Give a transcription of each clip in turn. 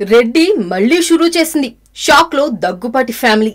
రెడ్డి మళ్ళీ షురూ చేసింది. షాక్లో దగ్గుపాటి ఫ్యామిలీ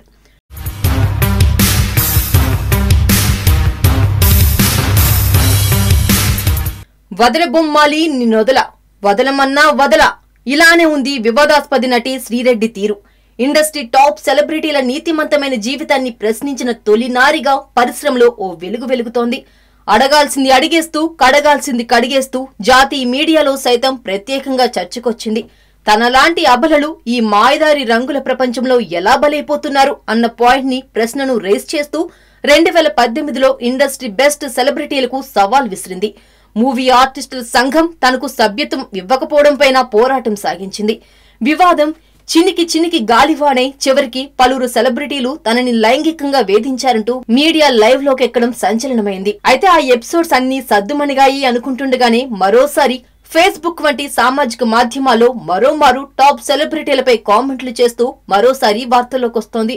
వదలబొమ్మాలి నిన్నొదల వదలమన్నా వదల. ఇలానే ఉంది వివాదాస్పద నటి శ్రీరెడ్డి తీరు. ఇండస్ట్రీ టాప్ సెలబ్రిటీల నీతిమంతమైన జీవితాన్ని ప్రశ్నించిన తొలినారిగా పరిశ్రమలో ఓ వెలుగు వెలుగుతోంది. అడగాల్సింది అడిగేస్తూ కడగాల్సింది కడిగేస్తూ జాతీయ మీడియాలో సైతం ప్రత్యేకంగా చర్చకొచ్చింది. తనలాంటి అబలలు ఈ మాయదారి రంగుల ప్రపంచంలో ఎలా బలైపోతున్నారు అన్న పాయింట్ని ప్రశ్నను రేస్ చేస్తూ రెండు వేల పద్దెనిమిదిలో ఇండస్ట్రీ బెస్ట్ సెలబ్రిటీలకు సవాల్ విసిరింది. మూవీ ఆర్టిస్టుల సంఘం తనకు సభ్యత్వం ఇవ్వకపోవడంపైన పోరాటం సాగించింది. వివాదం చినికి చినికి గాలివాడై చివరికి పలువురు సెలబ్రిటీలు తనని లైంగికంగా వేధించారంటూ మీడియా లైవ్లోకి ఎక్కడం సంచలనమైంది. అయితే ఆ ఎపిసోడ్స్ అన్ని సద్దుమణిగాయి అనుకుంటుండగానే మరోసారి ఫేస్బుక్ వంటి సామాజిక మాధ్యమాల్లో మరోమారు టాప్ సెలబ్రిటీలపై కామెంట్లు చేస్తూ మరోసారి వార్తల్లోకి వస్తోంది.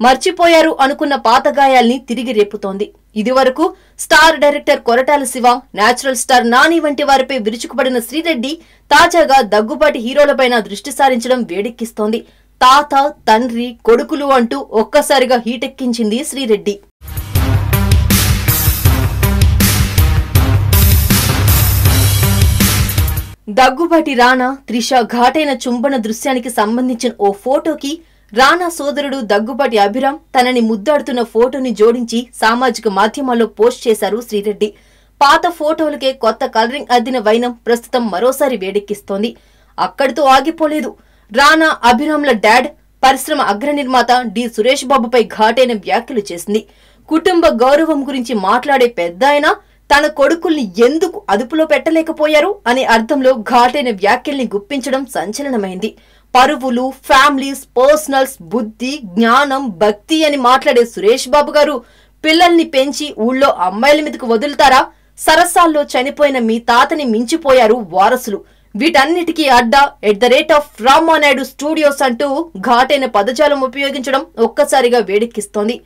మర్చిపోయారు అనుకున్న పాత గాయాల్ని తిరిగి రేపుతోంది. ఇదివరకు star director Koratala Siva natural star Nani వంటి వారిపై విరుచుకుపడిన శ్రీరెడ్డి తాజాగా దగ్గుబాటి హీరోలపైన దృష్టి సారించడం వేడెక్కిస్తోంది. తాత తండ్రి కొడుకులు అంటూ ఒక్కసారిగా హీటెక్కించింది శ్రీరెడ్డి. దగ్గుబాటి రానా త్రిష ఘాటైన చుంబన దృశ్యానికి సంబంధించిన ఓ ఫోటోకి రానా సోదరుడు దగ్గుబాటి అభిరామ్ తనని ముద్దాడుతున్న ఫోటోని జోడించి సామాజిక మాధ్యమాల్లో పోస్ట్ చేశారు శ్రీరెడ్డి. పాత ఫోటోలకే కొత్త కలరింగ్ అద్దిన వైనం ప్రస్తుతం మరోసారి వేడెక్కిస్తోంది. అక్కడితో ఆగిపోలేదు. రానా అభిరామ్ల డాడ్ పరిశ్రమ అగ్రనిర్మాత డి సురేష్ బాబుపై ఘాటైన వ్యాఖ్యలు చేసింది. కుటుంబ గౌరవం గురించి మాట్లాడే పెద్ద తన కొడుకుల్ని ఎందుకు అదుపులో పెట్టలేకపోయారు అనే అర్థంలో ఘాటైన వ్యాఖ్యల్ని గుప్పించడం సంచలనమైంది. పరువులు ఫ్యామిలీస్ పర్సనల్స్ బుద్ధి జ్ఞానం భక్తి అని మాట్లాడే సురేష్ బాబు గారు పిల్లల్ని పెంచి ఊళ్ళో అమ్మాయిల మీదకు వదులుతారా? సరస్సాల్లో చనిపోయిన మీ తాతని మించిపోయారు వారసులు. వీటన్నిటికీ అడ్డా at the rate of Ramanaidu studios అంటూ ఘాటైన పదజాలం ఉపయోగించడం ఒక్కసారిగా వేడెక్కిస్తోంది.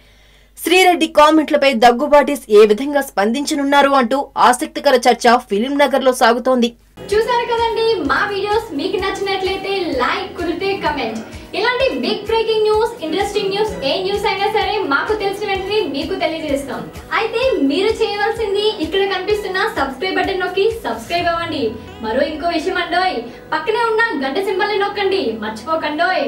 శ్రీరెడ్డి కామెంట్లపై దగ్గుబాటిస్ ఏ విధంగా స్పందించనున్నారు అంటూ ఆసక్తికర చర్చ ఫిలిం నగర్లో సాగుతోంది. చూసారు కదండి మా వీడియోస్ మీకు నచ్చినట్లయితే లైక్ కుదిరితే కమెంట్. ఇలాంటి big breaking news interesting news ఏ న్యూస్ అయినా సరే మాకు తెలిసిన వెంటనే మీకు తెలియజేస్తాం. అయితే మీరు చేయవలసింది ఇక్కడ కనిపిస్తున్న సబ్స్క్రైబ్ బటన్ నొక్కి సబ్స్క్రైబ్ అవ్వండి. మరో ఇంకో విషయం అండోయ్. పక్కనే ఉన్న గంట సింబల్ నొక్కండి. మర్చిపోకండోయ్.